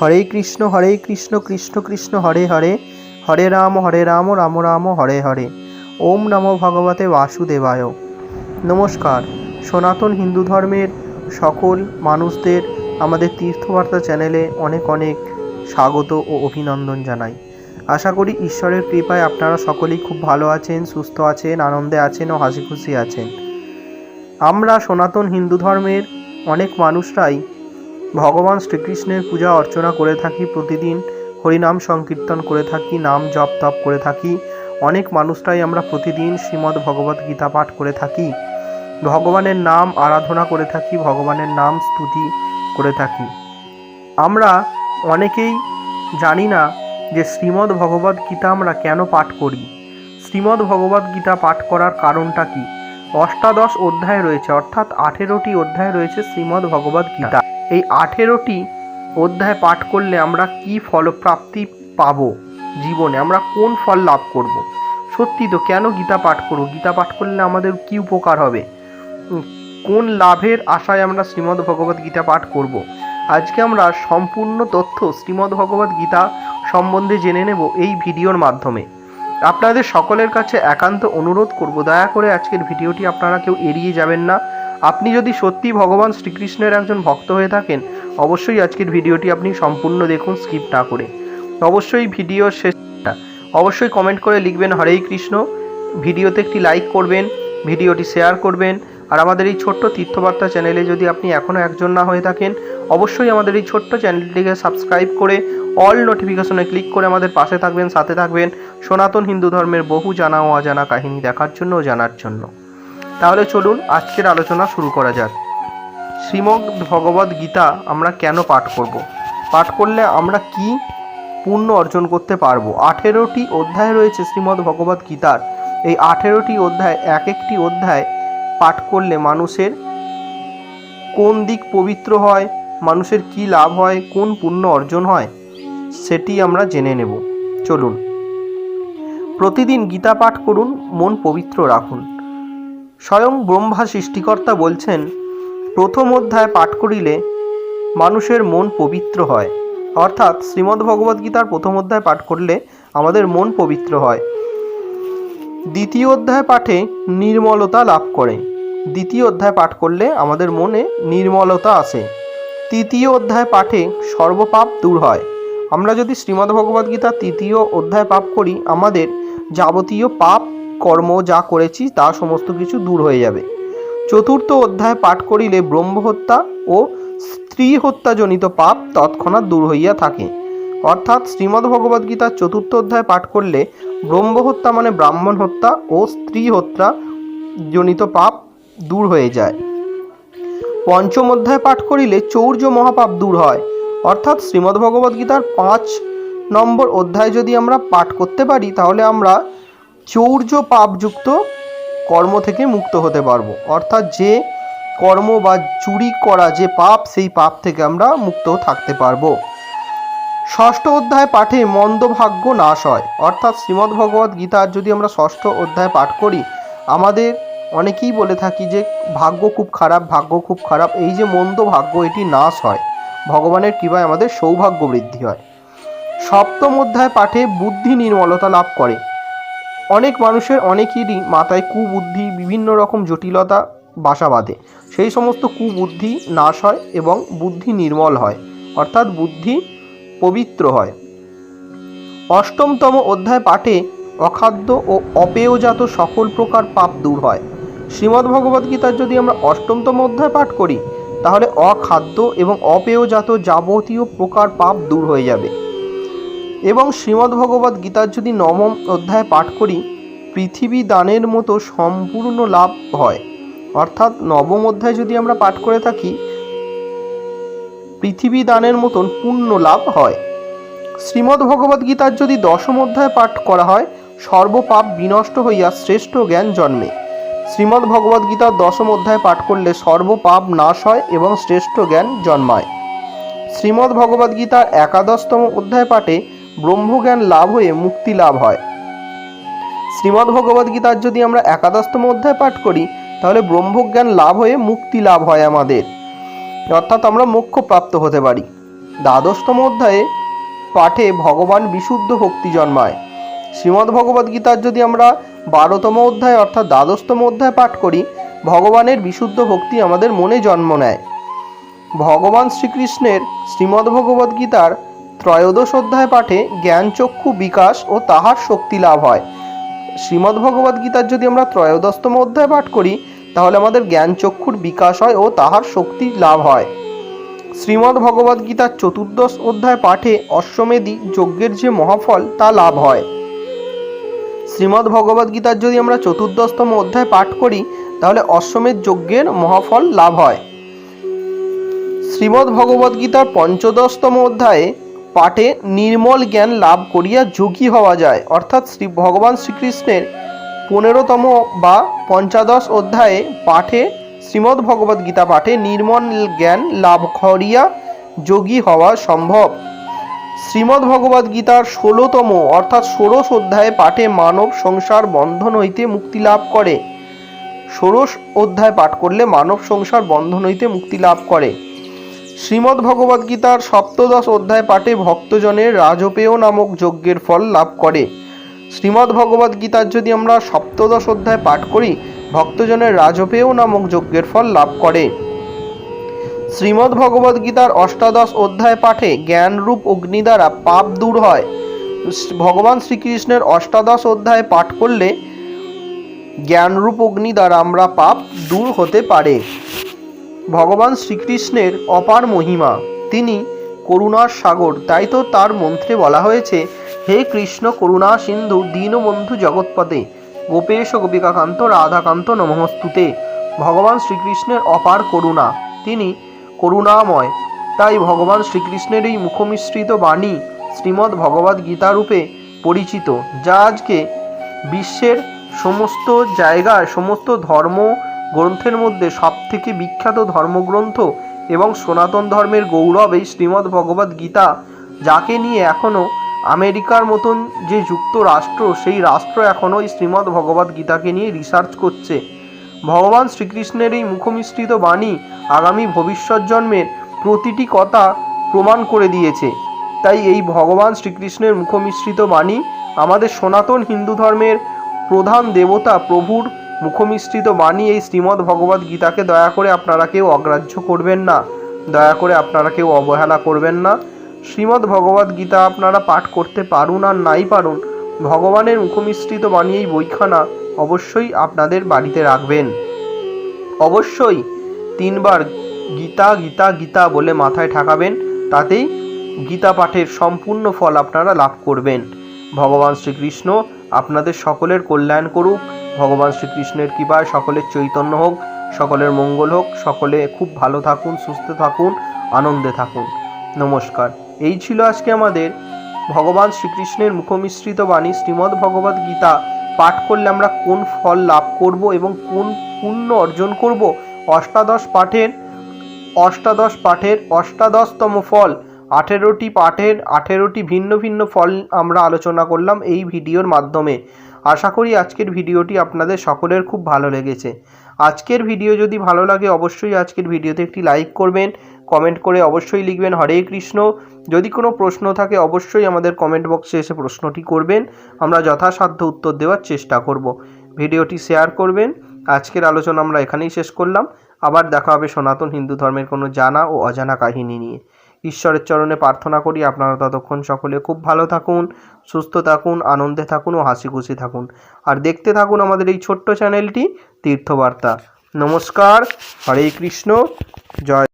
হরে কৃষ্ণ হরে কৃষ্ণ কৃষ্ণ কৃষ্ণ, হরে হরে। হরে রাম হরে রাম রাম রাম, হরে হরে। ওম নমো ভগবতে বাসুদেবায়। নমস্কার। সনাতন হিন্দু ধর্মের সকল মানুষদের আমাদের তীর্থবার্তা চ্যানেলে অনেক অনেক স্বাগত ও অভিনন্দন জানাই। আশা করি ঈশ্বরের কৃপায় আপনারা সকলেই খুব ভালো আছেন, সুস্থ আছেন, আনন্দে আছেন ও হাসি খুশি আছেন। আমরা সনাতন হিন্দু ধর্মের অনেক মানুষরাই ভগবান শ্রীকৃষ্ণের পূজা অর্চনা করে থাকি প্রতিদিন, হরিনাম সংকীর্তন করে থাকি, নাম জপ তপ করে থাকি। অনেক মানুষরাই আমরা প্রতিদিন শ্রীমদ্ ভগবত গীতা পাঠ করে থাকি। ভগবানের নাম আরাধনা করে থাকি, ভগবানের নাম স্তুতি করে থাকি। আমরা অনেকেই জানি না যে শ্রীমদ্ ভগবত গীতা আমরা কেন পাঠ করি। শ্রীমদ্ ভগবত গীতা পাঠ করার কারণটা কি? অষ্টাদশ অধ্যায় রয়েছে, অর্থাৎ আঠেরোটি অধ্যায় রয়েছে শ্রীমদ্ ভগবত গীতা। এই আঠেরোটি অধ্যায় পাঠ করলে আমরা কি ফলপ্রাপ্তি পাব জীবনে? আমরা কোন ফল লাভ করব। সত্যি তো কেন গীতা পাঠ করব? গীতা পাঠ করলে আমাদের কি উপকার হবে? কোন লাভের আশায় আমরা শ্রীমদ্ ভগবত গীতা পাঠ করব। আজকে আমরা সম্পূর্ণ তথ্য শ্রীমদ্ ভগবত গীতা সম্বন্ধে জেনে নেব এই ভিডিওর মাধ্যমে। আপনাদের সকলের কাছে একান্ত অনুরোধ করব, দয়া করে আজকের ভিডিওটি আপনারা কেউ এড়িয়ে যাবেন না। আপনি যদি সত্যি ভগবান শ্রীকৃষ্ণের একজন ভক্ত হয়ে থাকেন, অবশ্যই আজকের ভিডিওটি আপনি সম্পূর্ণ দেখুন, স্কিপ না করে। অবশ্যই ভিডিও শেষটা অবশ্যই কমেন্ট করে লিখবেন হরেই কৃষ্ণ। ভিডিওতে একটি লাইক করবেন, ভিডিওটি শেয়ার করবেন, আর আমাদের এই ছোট্ট তীর্থবার্তা চ্যানেলে যদি আপনি এখনও একজন না হয়ে থাকেন, অবশ্যই আমাদের এই ছোট্ট চ্যানেলটিকে সাবস্ক্রাইব করে অল নোটিফিকেশনে ক্লিক করে আমাদের পাশে থাকবেন, সাথে থাকবেন সনাতন হিন্দু ধর্মের বহু জানা ও অজানা কাহিনী দেখার জন্য ও জানার জন্য। তাহলে চলুন আজকের আলোচনা শুরু করা যাক। শ্রীমদ্ ভগবদ গীতা আমরা কেন পাঠ করব? পাঠ করলে আমরা কি পুণ্য অর্জন করতে পারব? আঠেরোটি অধ্যায় রয়েছে শ্রীমদ্ ভগবদ গীতার। এই আঠেরোটি অধ্যায় এক একটি অধ্যায় পাঠ করলে মানুষের কোন দিক পবিত্র হয়, মানুষের কি লাভ হয়, কোন পুণ্য অর্জন হয়, সেটি আমরা জেনে নেব। চলুন। প্রতিদিন গীতা পাঠ করুন, মন পবিত্র রাখুন। স্বয়ং ব্রহ্মা সৃষ্টিকর্তা বলছেন, প্রথম অধ্যায় পাঠ করিলে মানুষের মন পবিত্র হয়। অর্থাৎ শ্রীমদ্ ভগবদ্ গীতার প্রথম অধ্যায় পাঠ করলে আমাদের মন পবিত্র হয়। দ্বিতীয় অধ্যায় পাঠে নির্মলতা লাভ করে। দ্বিতীয় অধ্যায় পাঠ করলে আমাদের মনে নির্মলতা আসে। তৃতীয় অধ্যায় পাঠে সর্বপাপ দূর হয়। আমরা যদি শ্রীমদ্ ভগবদ্ গীতা তৃতীয় অধ্যায় পাপ করি, আমাদের যাবতীয় পাপ কর্ম যা করেছি তা সমস্ত কিছু দূর হয়ে যাবে। চতুর্থ অধ্যায় পাঠ করিলে ব্রহ্মহত্যা ও স্ত্রী হত্যাজনিত পাপ তৎক্ষণাৎ দূর হইয়া থাকে। অর্থাৎ শ্রীমদ্ ভগবদ্ গীতার চতুর্থ অধ্যায় পাঠ করলে ব্রহ্মহত্যা মানে ব্রাহ্মণ হত্যা ও স্ত্রী হত্যা জনিত পাপ দূর হয়ে যায়। পঞ্চম অধ্যায় পাঠ করিলে চৌর্য মহাপাপ দূর হয়। অর্থাৎ শ্রীমদ্ ভগবদ্ গীতার পাঁচ নম্বর অধ্যায় যদি আমরা পাঠ করতে পারি, তাহলে আমরা চৌর্য পাপযুক্ত কর্ম থেকে মুক্ত হতে পারব। অর্থাৎ যে কর্ম বা চুরি করা যে পাপ, সেই পাপ থেকে আমরা মুক্ত থাকতে পারব। ষষ্ঠ অধ্যায় পাঠে মন্দ ভাগ্য নাশ হয়। অর্থাৎ শ্রীমদ্ ভগবদ্ গীতার যদি আমরা ষষ্ঠ অধ্যায় পাঠ করি, আমাদের অনেকেই বলে থাকি যে, ভাগ্য খুব খারাপ, ভাগ্য খুব খারাপ। এই যে মন্দ ভাগ্য, এটি নাশ হয়। ভগবানের কৃপায় আমাদের সৌভাগ্য বৃদ্ধি হয়। সপ্তম অধ্যায় পাঠে বুদ্ধি নির্মলতা লাভ করে। অনেক মানুষের অনেকেরই মাথায় কুবুদ্ধি, বিভিন্ন রকম জটিলতা, বাসা বাঁধে। সেই সমস্ত কুবুদ্ধি নাশ হয় এবং বুদ্ধি নির্মল হয়, অর্থাৎ বুদ্ধি পবিত্র হয়। অষ্টমতম অধ্যায় পাঠে অখাদ্য ও অপেয়জাত সকল প্রকার পাপ দূর হয়। শ্রীমদ্ ভগবদ্গীতার যদি আমরা অষ্টমতম অধ্যায় পাঠ করি, তাহলে অখাদ্য এবং অপেয়জাত যাবতীয় প্রকার পাপ দূর হয়ে যাবে। এবং শ্রীমদ্ ভগবদ্ গীতার যদি নবম অধ্যায় পাঠ করি, পৃথিবী দানের মতো সম্পূর্ণ লাভ হয়। অর্থাৎ নবম অধ্যায় যদি আমরা পাঠ করে থাকি, পৃথিবী দানের মতন পূর্ণ লাভ হয়। শ্রীমদ্ ভগবদ্ গীতার যদি দশম অধ্যায় পাঠ করা হয়, সর্বপাপ বিনষ্ট হইয়া শ্রেষ্ঠ জ্ঞান জন্মে। শ্রীমদ্ ভগবদ্ গীতার দশম অধ্যায় পাঠ করলে সর্বপাপ নাশ হয় এবং শ্রেষ্ঠ জ্ঞান জন্মায়। শ্রীমদ্ ভগবদ্ গীতার একাদশতম অধ্যায় পাঠে ব্রহ্মজ্ঞান লাভ হয়ে মুক্তি লাভ হয়। শ্রীমদ্ ভগবদ্ গীতার যদি আমরা একাদশতম অধ্যায় পাঠ করি, তাহলে ব্রহ্মজ্ঞান লাভ হয়ে মুক্তি লাভ হয় আমাদের। অর্থাৎ আমরা মোক্ষ প্রাপ্ত হতে পারি। দ্বাদশতম অধ্যায়ে পাঠে ভগবান বিশুদ্ধ ভক্তি জন্মায়। শ্রীমদ্ ভগবদ্ গীতার যদি আমরা বারোতম অধ্যায় অর্থাৎ দ্বাদশতম অধ্যায় পাঠ করি, ভগবানের বিশুদ্ধ ভক্তি আমাদের মনে জন্ম নেয়। ভগবান শ্রীকৃষ্ণের শ্রীমদ্ ভগবদ্ গীতার ত্রয়োদশ অধ্যায় পাঠে জ্ঞানচক্ষু বিকাশ ও তাহার শক্তি লাভ হয়। শ্রীমদ্ ভগবদ্ গীতার যদি আমরা ত্রয়োদশতম অধ্যায় পাঠ করি, তাহলে আমাদের জ্ঞানচক্ষুর বিকাশ হয় ও তাহার শক্তি লাভ হয়। শ্রীমদ্ ভগবদ্ গীতার চতুর্দশ অধ্যায় পাঠে অশ্বমেধি যজ্ঞের যে মহাফল, তা লাভ হয়। শ্রীমদ্ ভগবদ্ গীতার যদি আমরা চতুর্দশতম অধ্যায় পাঠ করি, তাহলে অশ্বমেধ যজ্ঞের মহাফল লাভ হয়। শ্রীমদ্ ভগবদ্ গীতার পঞ্চদশতম অধ্যায়ে পাঠে নির্মল জ্ঞান লাভ করিয়া যোগী হওয়া যায়। অর্থাৎ শ্রী ভগবান শ্রীকৃষ্ণের পনেরোতম বা পঞ্চাদশ অধ্যায়ে পাঠে, শ্রীমদ্ ভগবদ্ গীতা পাঠে নির্মল জ্ঞান লাভ করিয়া যোগী হওয়া সম্ভব। শ্রীমদ্ ভগবদ্ গীতার ষোলোতম অর্থাৎ ষোড়শ অধ্যায়ে পাঠে মানব সংসার বন্ধন হইতে মুক্তি লাভ করে। ষোড়শ অধ্যায় পাঠ করলে মানব সংসার বন্ধন হইতে মুক্তি লাভ করে। শ্রীমদ্ ভগবদ্ গীতার সপ্তদশ অধ্যায় পাঠে ভক্তজনের রাজপেয় নামক যজ্ঞের ফল লাভ করে। শ্রীমদ্ ভগবদ্ গীতার যদি আমরা সপ্তদশ অধ্যায় পাঠ করি ভক্তজনের রাজপেয় নামক যজ্ঞের ফল লাভ করে। শ্রীমদ্ ভগবদ্ গীতার অষ্টাদশ অধ্যায় পাঠে জ্ঞানরূপ অগ্নি দ্বারা পাপ দূর হয়। ভগবান শ্রীকৃষ্ণের অষ্টাদশ অধ্যায় পাঠ করলে জ্ঞানরূপ অগ্নি দ্বারা আমরা পাপ দূর হতে পারে। ভগবান শ্রীকৃষ্ণের অপার মহিমা। তিনি করুণার সাগর, তাই তো তার মন্ত্রে বলা হয়েছে, হে কৃষ্ণ করুণা সিন্ধু, দীনবন্ধু জগৎপতে গোপেশ গোপিকাকান্ত, রাধাকান্ত নমস্তুতে। ভগবান শ্রীকৃষ্ণের অপার করুণা। তিনি করুণাময়। তাই ভগবান শ্রীকৃষ্ণের এই মুখমিশ্রিত বাণী শ্রীমদ্ ভগবদ্ গীতা রূপে পরিচিত, যা আজকে বিশ্বের সমস্ত জায়গায়, সমস্ত ধর্ম গ্রন্থের মধ্যে সবথেকে বিখ্যাত ধর্মগ্রন্থ এবং সনাতন ধর্মের গৌরব এই শ্রীমদ্ গীতা, যাকে নিয়ে এখনও আমেরিকার মতন যে যুক্তরাষ্ট্র, সেই রাষ্ট্র এখনও এই শ্রীমদ্ ভগবদ্ গীতাকে নিয়ে রিসার্চ করছে। ভগবান শ্রীকৃষ্ণের এই মুখমিশ্রিত বাণী আগামী ভবিষ্যৎ জন্মের প্রতিটি কথা প্রমাণ করে দিয়েছে। তাই এই ভগবান শ্রীকৃষ্ণের মুখমিশ্রিত বাণী আমাদের সনাতন হিন্দু ধর্মের প্রধান দেবতা প্রভুর মুখমিশ্রিত বাণী এই শ্রীমদ্ ভগবদ্ গীতাকে দয়া করে আপনারা কেউ অগ্রাহ্য করবেন না। দয়া করে আপনারা কেউ অবহেলা করবেন না। শ্রীমদ্ ভগবদ্ গীতা আপনারা পাঠ করতে পারুন আর নাই পারুন, ভগবানের মুখমিশ্রিত বাণী এই বইখানা অবশ্যই আপনাদের বাড়িতে রাখবেন। অবশ্যই তিনবার গীতা গীতা গীতা বলে মাথায় ঠাকাবেন, তাতেই গীতা পাঠের সম্পূর্ণ ফল আপনারা লাভ করবেন। ভগবান শ্রীকৃষ্ণ, আপনাদের সকলের কল্যাণ করুক। ভগবান শ্রীকৃষ্ণের কৃপায় সকলের চৈতন্য হোক, সকলের মঙ্গল হোক, সকলে খুব ভালো থাকুন, সুস্থ থাকুন, আনন্দে থাকুন। নমস্কার। এই ছিল আজকে আমাদের ভগবান শ্রীকৃষ্ণের মুখমিশ্রিত বাণী, শ্রীমদ্ ভগবদ্ গীতা পাঠ করলে আমরা কোন ফল লাভ করব এবং কোন পুণ্য অর্জন করব? অষ্টাদশ পাঠের অষ্টাদশ পাঠের অষ্টাদশতম ফল আঠেরোটি পাঠের আঠেরোটি ভিন্ন ভিন্ন ফল আমরা আলোচনা করলাম এই ভিডিওর মাধ্যমে। আশা করি আজকের ভিডিওটি আপনাদের সকলের খুব ভালো লেগেছে। আজকের ভিডিও যদি ভালো লাগে অবশ্যই আজকের ভিডিওতে একটি লাইক করবেন, কমেন্ট করে অবশ্যই লিখবেন হরে কৃষ্ণ। যদি কোনো প্রশ্ন থাকে অবশ্যই আমাদের কমেন্ট বক্সে এসে প্রশ্নটি করবেন, আমরা যথাসাধ্য উত্তর দেওয়ার চেষ্টা করব। ভিডিওটি শেয়ার করবেন। আজকের আলোচনা আমরা এখানেই শেষ করলাম। আবার দেখা হবে সনাতন হিন্দু ধর্মের কোনো জানা ও অজানা কাহিনী নিয়ে। ঈশ্বরের চরণে প্রার্থনা করি আপনারা ততক্ষণ সকলে খুব ভালো থাকুন, সুস্থ থাকুন, আনন্দে থাকুন ও হাসি খুশি থাকুন। আর দেখতে থাকুন আমাদের এই ছোট্ট চ্যানেলটি, তীর্থবার্তা। নমস্কার, হরে কৃষ্ণ, জয়